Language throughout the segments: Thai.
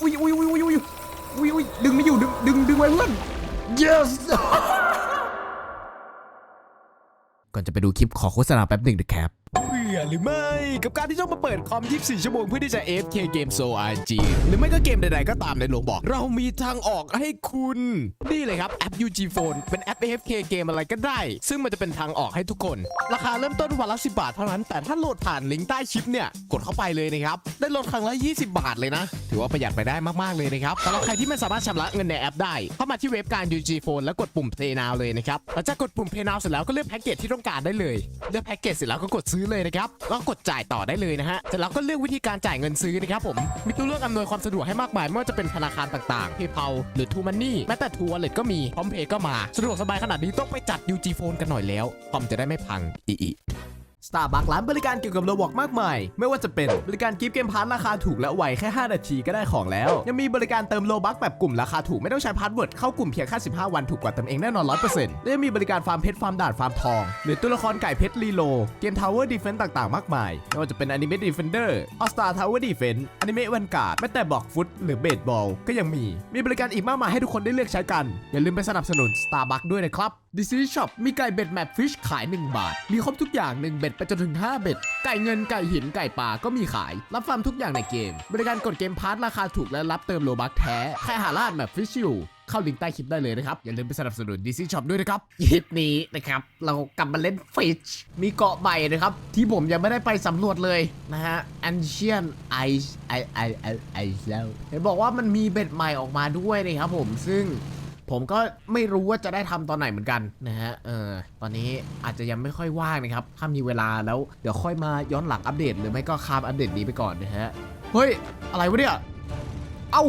อุ้ยอุ้ยอุ้ยอุ้ยอุ้ยอุ้ยอุ้ยดึงไม่อยู่ดึงดึงดึงไว้เพื่อน yes ก่อนจะไปดูคลิปขอโฆษณาแป๊บหนึ่งนะครับเบื่อหรือไม่ กับการที่ต้องมาเปิดคอม 24 ชั่วโมงเพื่อที่จะ AFK เกม So RG หรือไม่ก็เกมใดๆก็ตามในโลวงบอก เรามีทางออกให้คุณ นี่เลยครับ แอป UG Phone เป็นแอป AFK เกมอะไรก็ได้ ซึ่งมันจะเป็นทางออกให้ทุกคน ราคาเริ่มต้นวันละ 10 บาทเท่านั้น แต่ถ้าโหลดผ่านลิงก์ใต้คลิปเนี่ยกดเข้าไปเลยนะครับได้ลดครั้งละ 20 บาทเลยนะ ถือว่าประหยัดไปได้มากๆเลยนะครับสำหรับใครที่ไม่สามารถชำระเงินในแอปได้เข้ามาที่เว็บการ UG Phone แล้วกดปุ่ม Play Now เลยนะครับหลังจากกดปุ่ม Play Now เสร็จแล้วก็เลือกแพ็กเกจที่ต้องการได้เลยเลือกแพ็กเกจเสร็จแล้วก็กดซื้อเลยนะครับแล้วก็กดจ่ายต่อได้เลยนะฮะเสร็จแล้วก็เลือกวิธีการจ่ายเงินซื้อนะครับผมมีตัวเลือกอำนวยความสะดวกให้มากมายไม่ว่าจะเป็นธนาคารต่างๆ PayPal หรือ True Money แม้แต่ True Wallet ก็มีพร้อมเพย์ก็มาสะดวกสบายขนาดนี้ต้องไปจัด UG Phone กันหน่อยแล้วคอมจะได้ไม่พังอี อี Starbucks ร้านบริการเกี่ยวกับโรบอกมากมาย ไม่ว่าจะเป็นบริการกิฟต์เกมพาร์ทราคาถูกและไวแค่ 5 นาทีก็ได้ของแล้ว ยังมีบริการเติมโลบัคแบบกลุ่มราคาถูกไม่ต้องใช้พาสเวิร์ดเข้ากลุ่มเพียงแค่15 วันถูกกว่าเติมเองแน่นอน 100%และยังมีบริการฟาร์มเพชรฟาร์มด่านฟาร์มทอง หรือตัวละครไก่เพชรรีโล เกมทาวเวอร์ดีเฟนต์ต่างๆ มากมายไม่ว่าจะเป็นอนิเมะดีเฟนเดอร์ออสตาทาวเวอร์ดีเฟนต์อนิเมะวันการ์ดแม้แต่บอกฟุตหรือเบสบอลก็ยังมี มีบริการอีกมากมายให้ทุกคนได้เลือกใช้กันอย่าลืมไปสนับสนุน Starbucks ด้วยนะครับดิซี่ช็อปมีไก่เบ็ดแมปฟิชขาย 1 บาท มีครบทุกอย่าง1เบดไปจนถึง 5 เบ็ด ไก่เงินไก่หินไก่ป่าก็มีขาย รับฟาร์มทุกอย่างในเกม บริการกดเกมพาร์ทราคาถูกและรับเติมโลบัคแท้ใครหาลาดแมปฟิชอยู่เข้าลิงก์ใต้คลิปได้เลยนะครับ อย่าลืมไปสนับสนุนดิซี่ช็อปด้วยนะครับคลิปนี้นะครับ เรากลับมาเล่นฟิชมีเกาะใหม่นะครับ ที่ผมยังไม่ได้ไปสำรวจเลยนะฮะ Ancient Ice I I I I แล้วเห็นบอกว่ามันมีเบ็ดใหม่ออกมาด้วยนะครับผมซึ่ง ผมก็ไม่รู้ว่าจะได้ทำตอนไหนเหมือนกันนะฮะเออตอนนี้อาจจะยังไม่ค่อยว่างนะครับถ้ามีเวลาแล้วเดี๋ยวค่อยมาย้อนหลังอัปเดต หรือไม่ก็คามอัปเดตนี้ไปก่อนนะฮะเฮ้ยอะไรวะเนี่ยเอ้า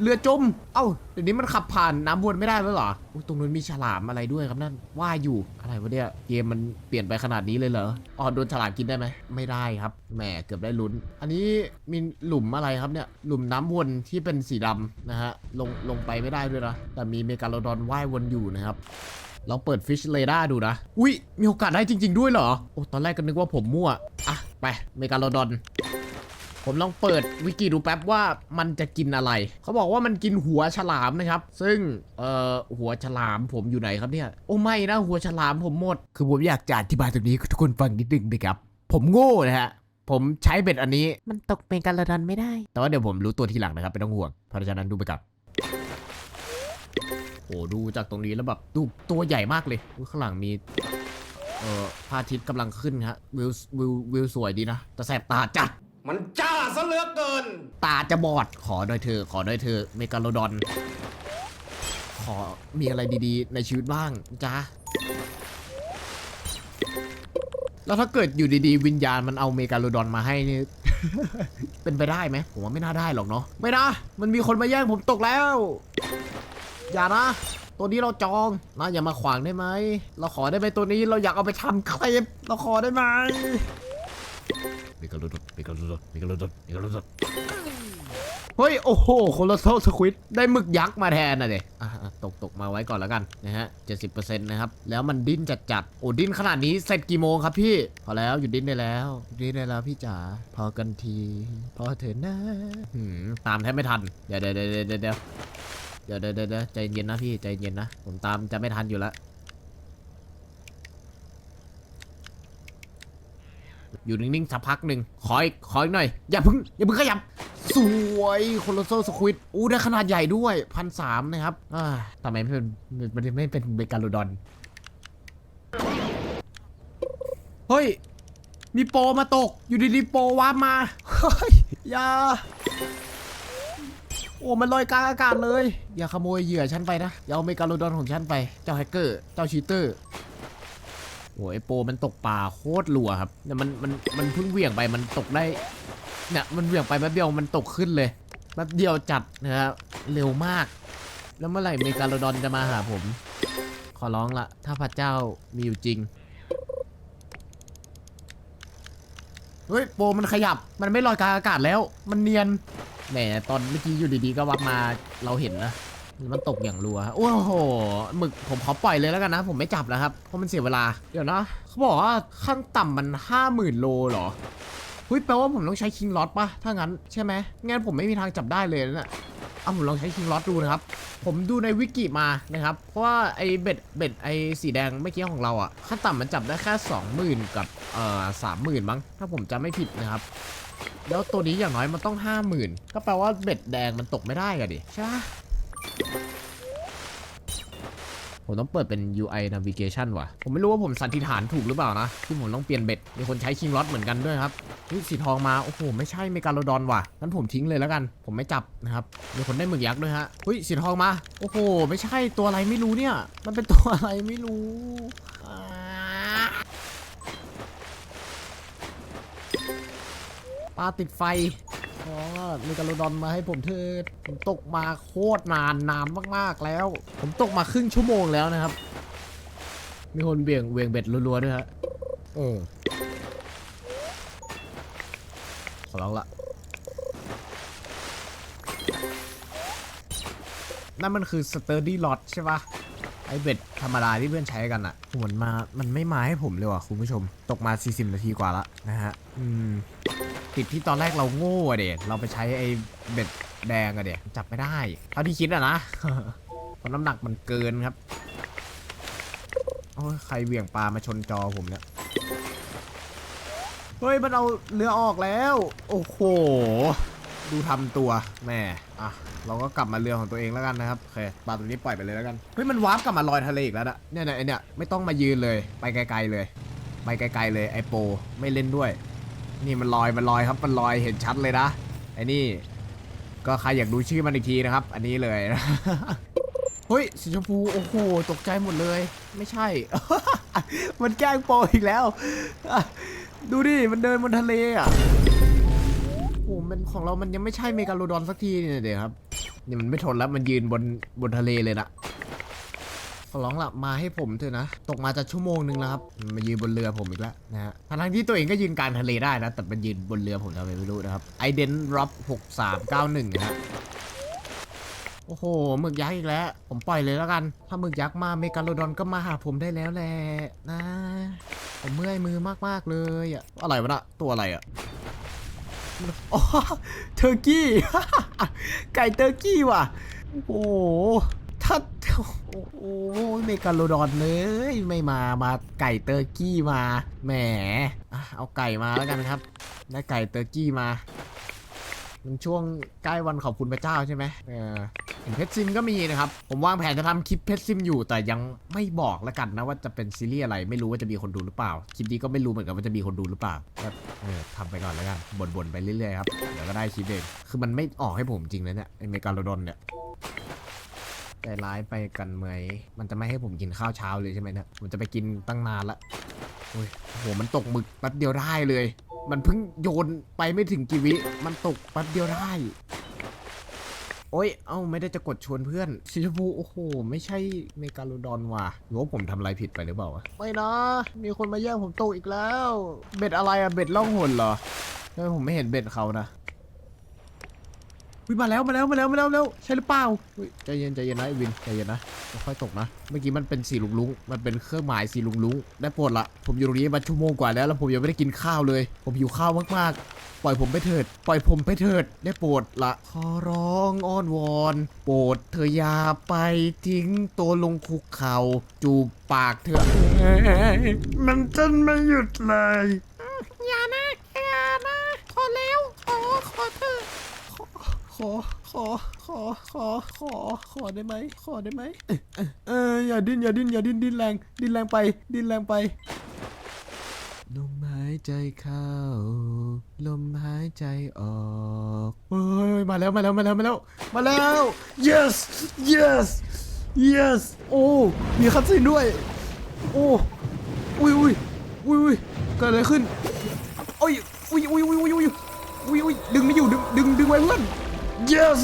เรือจม เอ้า เดี๋ยวนี้มันขับผ่านน้ำวนไม่ได้แล้วเหรออยตรงนู้นมีฉลามอะไรด้วยครับนั่น ว่ายอยู่ อะไรวะเนี่ย เกมมันเปลี่ยนไปขนาดนี้เลยเหรอ อ๋อ โดนฉลามกินได้ไหม ไม่ได้ครับ แหม เกือบได้ลุ้น อันนี้มีหลุมอะไรครับเนี่ย หลุมน้ำวนที่เป็นสีดำนะฮะ ลง ลงไปไม่ได้ด้วยนะ แต่มีเมกาโลดอนว่ายวนอยู่นะครับลองเปิดฟิชเรดาร์ดูนะ อุ้ยมีโอกาสได้จริง ๆ ด้วยเหรอ โอ้ ตอนแรกก็นึกว่าผมมั่ว อะ ไป เมกาโลดอน ผมลองเปิดวิกิดูแป๊บว่ามันจะกินอะไร เขาบอกว่ามันกินหัวฉลามนะครับ ซึ่งเอ่อหัวฉลามผมอยู่ไหนครับเนี่ย โอ้ไม่นะหัวฉลามผมหมด คือผมอยากจะอธิบายตรงนี้ให้ทุกคนฟังนิดนึงนะครับ ผมโง่นะฮะ ผมใช้เบ็ดอันนี้ มันตกเป็นการระดันไม่ได้ แต่ว่าเดี๋ยวผมรู้ตัวทีหลังนะครับไม่ต้องห่วง เพราะฉะนั้นดูไปก่อนโอ้ดูจากตรงนี้แล้วแบบดูตัวใหญ่มากเลยอุ๊ยข้างหลังมีเอ่อพระอาทิตย์กำลังขึ้นฮะวิววิววิวสวยดีนะ แต่แสบตาจัด มันจ้าซะเหลือเกิน ตาจะบอดขอโดยเธอ ขอโดยเธอเมกาโลดอน ขอมีอะไรดีๆ ในชีวิตบ้างจ้าแล้วถ้าเกิดอยู่ดีๆ วิญญาณมันเอาเมกาโลดอนมาให้นี่ เป็นไปได้ไหมผมว่าไม่น่าได้หรอกเนาะไม่นะ มันมีคนมาแย่งผมตกแล้ว อย่านะ ตัวนี้เราจองนะอย่ามาขวางได้ไหม เราขอได้ไหมตัวนี้เราอยากเอาไปทำคลิปเราขอได้ไหม มีกระโดดมีกระโดดมีกระโดดมีกระโดดเฮ้ย โอ้โหโคโลโซสควิดได้หมึกยักษ์มาแทนนะเด็ตกตกมาไว้ก่อนแล้วกันนะฮะเจ็ดสิบเปอร์เซ็นต์นะครับ แล้วมันดิ้นจัดจัดโอ้ดิ้นขนาดนี้เสร็จกี่โมงครับพี่ พอแล้วหยุดดิ้นได้แล้วดิ้นได้แล้วพี่จ๋า พอกันที พอเถอะนะตามแทบไม่ทัน เดี๋ยวเดี๋ยวเดี๋ยวเดี๋ยวเดี๋ยวเดี๋ยวใจเย็นนะพี่ใจเย็นนะ ผมตามจะไม่ทันอยู่แล้ว อยู่นิ่งๆสักพักหนึ่งขออีกขออีกหน่อย อย่าพึ่งอย่าพึ่งขยับ สวยโคโลโซสควิดอู้ได้ขนาดใหญ่ด้วยพันสามนะครับอ่าทำไมไม่เป็นมันไม่เป็นเบกาโลดอนเฮ้ย มีโปมาตก อยู่ดีๆโปรวามาเฮ้ยอย่าโอ้มันลอยกลางอากาศเลย อย่าขโมยเหยื่อฉันไปนะ อย่าเอาเมกาโลดอนของฉันไป เจ้าแฮกเกอร์ เจ้าชีเตอร์ โอ้ยโปรมันตกปลาโคตรรัวครับเนี่ยมันมันมันเพิ่งเหวี่ยงไปมันตกได้เนี่ยมันเหวี่ยงไปแป๊บเดียวมันตกขึ้นเลยแป๊บเดียวจัดนะครับเร็วมาก แล้วเมื่อไหร่เมกาโลดอนจะมาหาผม ขอร้องละถ้าพระเจ้ามีอยู่จริงเฮ้ยโปรมันขยับมันไม่ลอยกลางอากาศแล้ว มันเนียนแหมตอนเมื่อกี้อยู่ดีๆก็วับมาเราเห็นนะ มันตกอย่างรัว โอ้โห หมึกผมขอปล่อยเลยแล้วกันนะ ผมไม่จับแล้วครับ เพราะมันเสียเวลา เดี๋ยวนะ เขาบอกว่าขั้นต่ำมันห้าหมื่นโลเหรอเฮ้ยแปลว่าผมต้องใช้คิงล็อตปะถ้างั้นใช่ไหมงั้นผมไม่มีทางจับได้เลยนะเนี่ยเอาผมลองใช้คิงล็อตดูนะครับ ผมดูในวิกิมานะครับ เพราะว่าไอเบ็ดเบ็ดไอสีแดงเมื่อกี้ของเราอะขั้นต่ำมันจับได้แค่ 20,000 กับเอ่อสามหมื่นมั้ง ถ้าผมจำไม่ผิดนะครับแล้วตัวนี้อย่างน้อยมันต้อง 50,000 ก็แปลว่าเบ็ดแดงมันตกไม่ได้อะดิ ใช่ ผมต้องเปิดเป็น UI navigation ว่ะ ผมไม่รู้ว่าผมสันนิษฐานถูกหรือเปล่านะ ที่ผมต้องเปลี่ยนเบ็ด มีคนใช้คิงล็อตเหมือนกันด้วยครับนี่สีทองมา โอ้โห ไม่ใช่เมกาโลดอนว่ะ งั้นผมทิ้งเลยแล้วกัน ผมไม่จับนะครับ มีคนได้หมึกยักษ์ด้วยฮะเฮ้ย สีทองมา โอ้โห ไม่ใช่ตัวอะไรไม่รู้เนี่ย มันเป็นตัวอะไรไม่รู้ปลาติดไฟ ขอเมกาโลดอนมาให้ผมเถิดผมตกมาโคตรนานนานมากๆแล้ว ผมตกมาครึ่งชั่วโมงแล้วนะครับ มีคนเบี่ยงเวียงเบ็ดรัวๆด้วยฮะเออขอร้องละนั่นมันคือ sturdy lot ใช่ปะไอเบ็ดธรรมดาที่เพื่อนใช้กันอะโหมันมา มันไม่มาให้ผมเลยว่ะคุณผู้ชม ตกมา 40 นาทีกว่าละนะฮะ อืม ติดที่ตอนแรกเราโง่อะเด็เราไปใช้ไอ้เบ็ดแดงอะเด็จับไม่ได้เท่าที่คิดอะนะเพราะน้ำหนักมันเกินครับโอ้ยใครเหวี่ยงปลามาชนจอผมเนี่ย เฮ้ย มันเอาเรือออกแล้ว โอ้โห ดูทำตัวแม่อะ เราก็กลับมาเรือของตัวเองแล้วกันนะครับโอเคปลาตัวนี้ปล่อยไปเลยแล้วกัน เฮ้ย มันวาร์ปกลับมาลอยทะเลอีกแล้วนะเนี่ยเนี่ยไอเนี่ยไม่ต้องมายืนเลย ไปไกลๆเลย ไปไกลๆเลยไอโป ไม่เล่นด้วย นี่มันลอยมันลอยครับมันลอยเห็นชัดเลยนะไอ้นี่ ก็ใครอยากดูชื่อมันอีกทีนะครับ อันนี้เลย เฮ้ยสีชมพูโอ้โหตกใจหมดเลย ไม่ใช่ มันแกล้งโปอีกแล้ว ดูดิมันเดินบนทะเลอะโอ้มันของเรามันยังไม่ใช่เมกาโลดอนสักทีเนี่ยเดี๋ยวครับนี่มันไม่ทนแล้วมันยืนบนบนทะเลเลยนะ ขอร้องละมาให้ผมเถอะนะ ตกมาจะชั่วโมงนึงแล้วครับ มายืนบนเรือผมอีกแล้วนะฮะทั้งที่ตัวเองก็ยืนกลางทะเลได้นะ แต่มันยืนบนเรือผมทำไมไม่รู้นะครับไอเดนรับ6391นะฮะโอ้โหหมึกยักษ์อีกแล้ว ผมปล่อยเลยแล้วกัน ถ้าหมึกยักษ์มาเมกาโลดอนก็มาหาผมได้แล้วแหละนะ ผมเมื่อยมือมากๆเลยอะอะไรวะนะตัวอะไรอะอ๋อเทอร์กี้ ไก่เทอร์กี้ว่ะ โอ้ โหถ้าโอ้โหเมกาโลดอนเลยไม่มามาไก่เตอร์กี้มาแหมเอาไก่มาแล้วกันครับได้ไก่เตอร์กี้มามันช่วงใกล้วันขอบคุณพระเจ้าใช่ไหมเออเห็นเพชรซิมก็มีนะครับ ผมวางแผนจะทำคลิปเพชรซิมอยู่ แต่ยังไม่บอกแล้วกันนะว่าจะเป็นซีรีส์อะไรไม่รู้ว่าจะมีคนดูหรือเปล่า คลิปนี้ก็ไม่รู้เหมือนกันว่าจะมีคนดูหรือเปล่าก็เออทำไปก่อนแล้วกันบ่นๆไปเรื่อยๆครับเดี๋ยวก็ได้คลิปเองคือมันไม่ออกให้ผมจริงเลยเนี่ยไอเมกาโลดอนเนี่ย ใจร้ายไปกันไหม มันจะไม่ให้ผมกินข้าวเช้าเลยใช่ไหมเนี่ยผมจะไปกินตั้งนานละโอ้ยโอ้โหมันตกหมึกแป๊บเดียวได้เลย มันเพิ่งโยนไปไม่ถึงกี่วิ มันตกแป๊บเดียวได้ โอ้ย เอ้าไม่ได้จะกดชวนเพื่อนสีชมพูโอ้โห ไม่ใช่เมกาโลดอนว่ะหรือว่าผมทำอะไรผิดไปหรือเปล่าวะ ไม่นะ มีคนมาแย่งผมตกอีกแล้ว เบ็ดอะไรอะเบ็ดล่องหนเหรอทำไมผมไม่เห็นเบ็ดเขานะ วิมาแล้วมาแล้วมาแล้วมาแล้วมาแล้วใช่หรือเปล่าอุ๊ยใจเย็นใจเย็นนะไอวินใจเย็นนะค่อยๆตกนะ เมื่อกี้มันเป็นสีลุงลุงๆมันเป็นเครื่องหมายสีลุงลุงๆได้โปรดละผมอยู่ตรงนี้มาชั่วโมงกว่าแล้วแล้วผมยังไม่ได้กินข้าวเลย ผมหิวข้าวมากๆ ปล่อยผมไปเถิด ปล่อยผมไปเถิดได้โปรดละขอร้องอ้อนวอน โปรดเธออย่าไปทิ้งตัวลงคุกเข่าจูบปากเธอ มันจนไม่หยุดเลย ขอ ขอ ขอ ขอ ขอ ขอได้ไหม ขอได้ไหมเอออย่าดิ้น อย่าดิ้น อย่าดิ้น ดิ้นแรง ดิ้นแรงไป ดิ้นแรงไป ลมหายใจเข้า ลมหายใจออกเฮ้ย มาแล้ว มาแล้ว มาแล้ว มาแล้ว มาแล้ว yes yes yes โอ้ มีคัตซีนด้วย โอ้ อุ้ยอุ้ยอุ้ยอุ้ยเกิดอะไรขึ้นโอ้ยอุ้ยอุ้ยอุ้ยอุ้ยอุ้ยอุ้ยอุ้ยดึงไม่อยู่ดึงดึงดึงไว้เพื่อน yes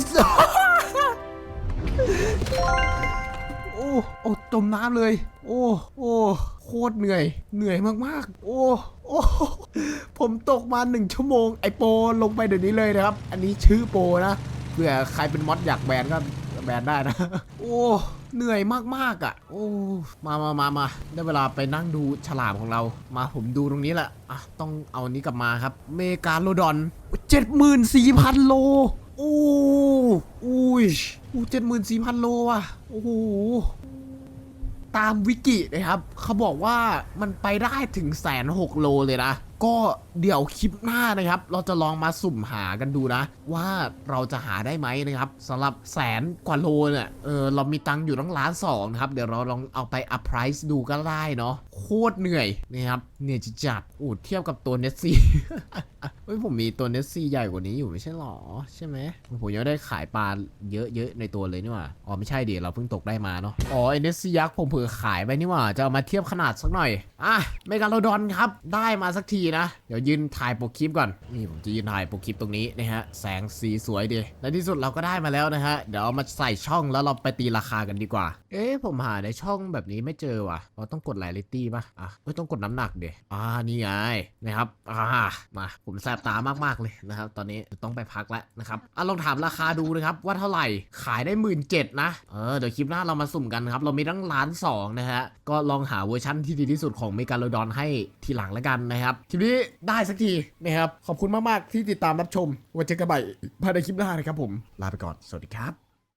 โอ้โอ้จมน้ำเลย โอ้โอ้โคตรเหนื่อย เหนื่อยมากๆ โอ้โอ้ผมตกมาหนึ่งชั่วโมง ไอโปลงไปเดี๋ยวนี้เลยนะครับ อันนี้ชื่อโปนะเผื่อใครเป็นมอดอยากแบนก็แบนได้นะ โอ้ เหนื่อยมากๆอะ โอ้ มามามามาได้เวลาไปนั่งดูฉลามของเรา มาผมดูตรงนี้แหละ อะ ต้องเอานี้กลับมาครับ เมกาโลดอนเจ็ดหมื่นสี่พันโล อ้อุ้ยอู้เจ็ดหมื่นสี่พันโลอะ โอ้โห ตามวิกินะครับ เขาบอกว่ามันไปได้ถึงแสนหกโลเลยนะ ก็เดี๋ยวคลิปหน้านะครับ เราจะลองมาสุ่มหากันดูนะ ว่าเราจะหาได้ไหมนะครับสำหรับแสนกว่าโลเนี่ยเออเรามีตังค์อยู่ตั้งล้านสองนะครับ เดี๋ยวเราลองเอาไปอัพไพรซ์ดูก็ได้เนาะโคตรเหนื่อยนะครับเหนื่อยจัดๆโอ้เทียบกับตัวเนสซี่เฮ้ยผมมีตัวเนสซี่ใหญ่กว่านี้อยู่ไม่ใช่หรอ ใช่ไหมผมยังไม่ได้ขายปลาเยอะๆในตัวเลยนี่หว่าอ๋อไม่ใช่ดิเราเพิ่งตกได้มาเนาะอ๋อไอเนสซี่ยักษ์ผมเผื่อขายไปนี่หว่าจะเอามาเทียบขนาดสักหน่อยอะเมกาโลดอนครับได้มาสักทีนะ เดี๋ยวยืนถ่ายโปรคลิปก่อน นี่ผมจะยืนถ่ายโปรคลิปตรงนี้นะฮะ แสงสีสวยดี และที่สุดเราก็ได้มาแล้วนะฮะ เดี๋ยวเอามาใส่ช่องแล้วเราไปตีราคากันดีกว่า เอ๊ะผมหาในช่องแบบนี้ไม่เจอว่ะ เราต้องกดไลลิตี้ป่ะ อะไม่ต้องกดน้ำหนักเดี๋ยอ่า นี่ไงนะครับ อ่า มา ผมแสบตามากๆเลยนะครับ ตอนนี้ต้องไปพักแล้วนะครับ อะลองถามราคาดูนะครับว่าเท่าไหร่ ขายได้หมื่นเจ็ดนะ เออ เดี๋ยวคลิปหน้าเรามาสุ่มกันครับ เรามีตั้งล้านสองนะฮะ ก็ลองหาเวอร์ชั่นที่ดีที่สุดของเมกาโลดอนให้ทีหลังแล้วกันนะครับทีนี้ได้สักทีนะครับ ขอบคุณมาก ๆ ที่ติดตามรับชมไว้เจอกันใหม่ภายในคลิปหน้านะครับผม ลาไปก่อน สวัสดีครับ